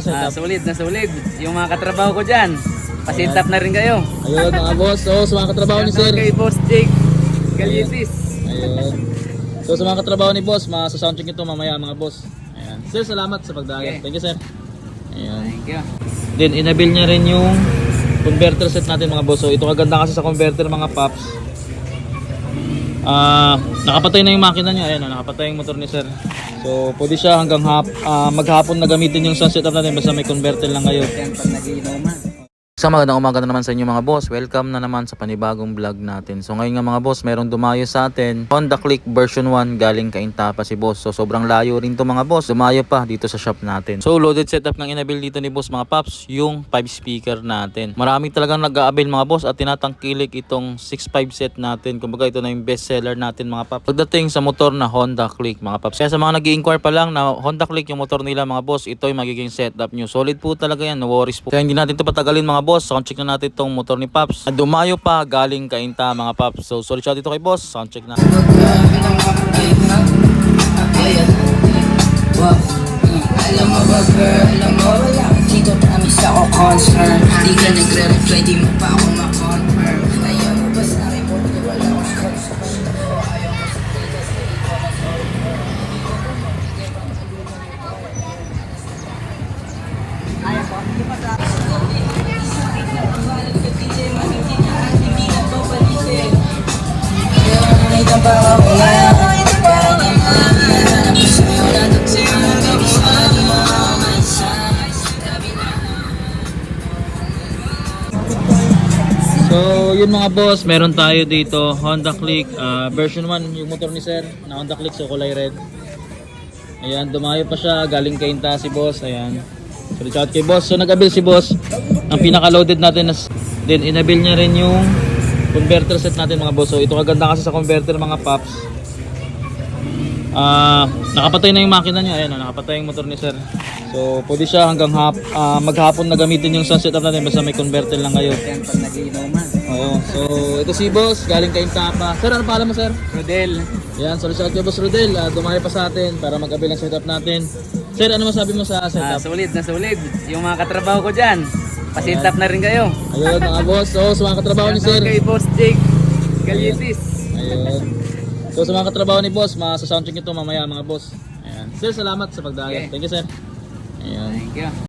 Ah, solid na solid. Yung mga katrabaho ko dyan, pasintap na rin kayo. Ayun mga boss. So sa mga katrabaho ni sir. Kay Boss Jake Galitis. Ayun. So sa mga katrabaho ni boss, masa-soundcheck ito mamaya mga boss. Ayan. Sir, salamat sa pagdagay. Okay. Thank you sir. Ayan. Thank you. Then inabil niya rin yung converter set natin mga boss. So ito kaganda kasi sa converter mga paps. Ah, nakapatay na yung makina niya. Ayan, nakapatay yung motor ni sir. So pwede siya hanggang hap, ah, maghapon na gamitin yung sun setup natin basta may converter lang kayo. Yan pag nagiinuman. Sa magandang umaga na naman sa inyo mga boss. Welcome na naman sa panibagong vlog natin. So ngayon nga mga boss, merong dumayo sa atin. Honda Click version 1 galing kainta pa si boss. So sobrang layo rin to mga boss. Dumayo pa dito sa shop natin. So loaded setup ng inabil dito ni boss mga paps, yung 5 speaker natin. Marami talagang nag-aabil mga boss at tinatangkilik itong 6.5 set natin. Kumbaga ito na yung best seller natin mga paps. Pagdating sa motor na Honda Click mga paps. Kaya sa mga nag inquire pa lang na Honda Click yung motor nila mga boss, ito yung magiging setup nyo. Solid po talaga yan, no worries po. Kaya hindi natin ito patagalin mga boss. Soundcheck na natin itong motor ni Paps. At dumayo pa galing kainta mga Paps. So solid shot dito kay boss. Soundcheck na. Alam mo ba girl, alam mo wala Dito promise ako concern Di ka nagre-reply, di mo pa ako So yun mga boss, meron tayo dito Honda Click ah, version 1 yung motor ni sir na Honda Click so kulay red. Ayan, dumayo pa siya galing kainta si boss. Ayan. So reach out kay boss. So nag-abil si boss. Ang pinaka-loaded natin is then inabil niya rin yung converter set natin mga boss. So ito kaganda kasi sa converter mga paps. Ah, nakapatay na yung makina niya. Ayan, oh, nakapatay yung motor ni sir. So pwede siya hanggang hap, ah, maghapon na gamitin yung sun setup natin basta may converter lang kayo. Yan pag nagiinuman. Oo. So, ito si Boss, galing kay Tapa. Sir, ano pala mo, sir? Rodel. Yan, sorry sa kay Boss Rodel. Uh, dumayo pa sa atin para mag-abil ang setup natin. Sir, ano masabi mo sa Ah, setup? solid na solid. Yung mga katrabaho ko dyan, pasintap na rin kayo. Ayun, mga boss. So, sa mga katrabaho ni sir. Kay Boss Jake Galitis. Ayun. So, sa mga katrabaho ni boss, masa-soundcheck ito mamaya mga boss. Ayan. Sir, salamat sa pagdagay. Okay. Thank you, sir. Ayan. Thank you.